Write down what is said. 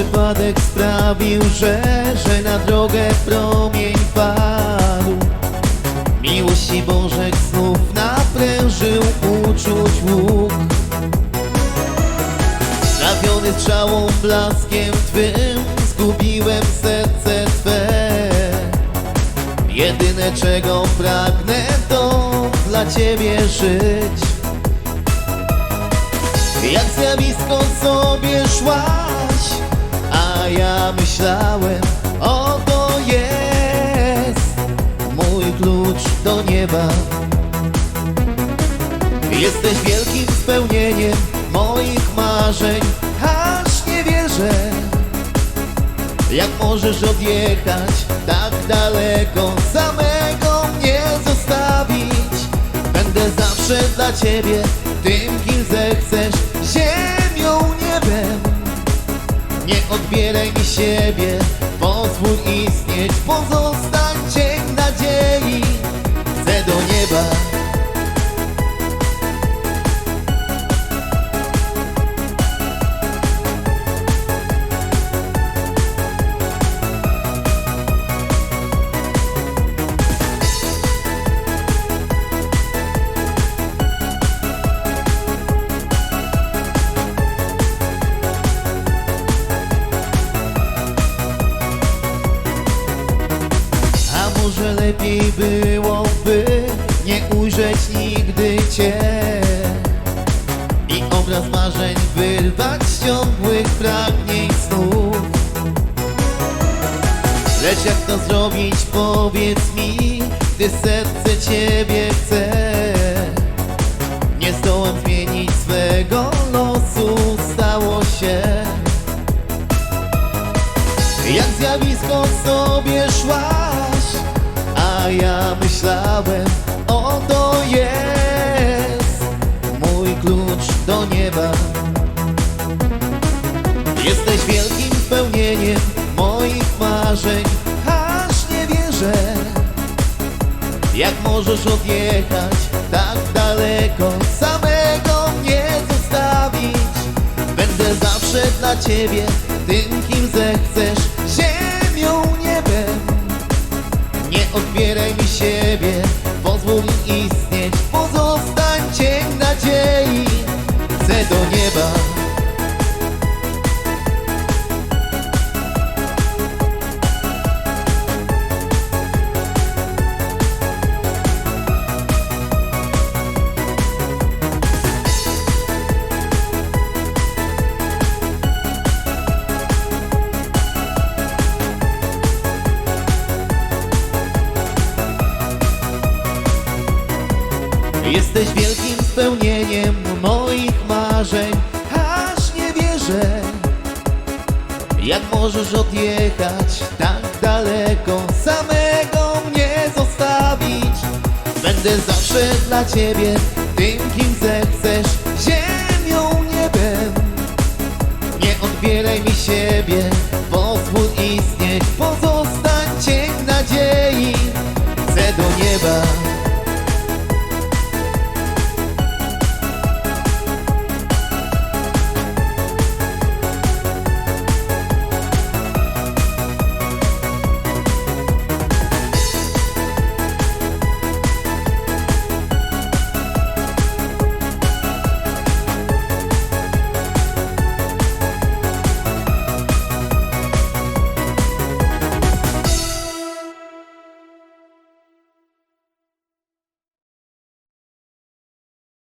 Przypadek sprawił, że, że na drogę promień padł Miłości Bożek znów naprężył uczuć łuk. Trafiony strzałą blaskiem Twym Zgubiłem serce Twe Jedyne czego pragnę to dla Ciebie żyć. Jak zjawisko sobie szłaś A ja myślałem oto jest Mój klucz do nieba. Jesteś wielkim spełnieniem moich marzeń Aż nie wierzę. Jak możesz odjechać tak daleko Samego mnie zostawić? Będę zawsze dla ciebie Tym kim zechcesz niebem Nie odbieraj mi siebie Pozwól istnieć Pozostań cień nadziei. Chcę do nieba Może lepiej byłoby nie ujrzeć nigdy Cię I obraz marzeń wyrwać z ciągłych pragnień snów. Lecz jak to zrobić powiedz mi, gdy serce Ciebie chce Do nieba. Jesteś wielkim spełnieniem Moich marzeń Aż nie wierzę. Jak możesz odjechać Tak daleko Samego mnie zostawić? Będę zawsze dla ciebie tym, kim zechcesz Ziemią, niebem. Nie odbieraj mi siebie Jesteś wielkim spełnieniem moich marzeń. Aż nie wierzę Jak możesz odjechać tak daleko. Samego mnie zostawić. Będę zawsze dla ciebie Tym kim zechcesz. Ziemią, niebem. Nie odbieraj mi siebie. Pozwól istnieć. Pozostań cień nadziei. Chcę do nieba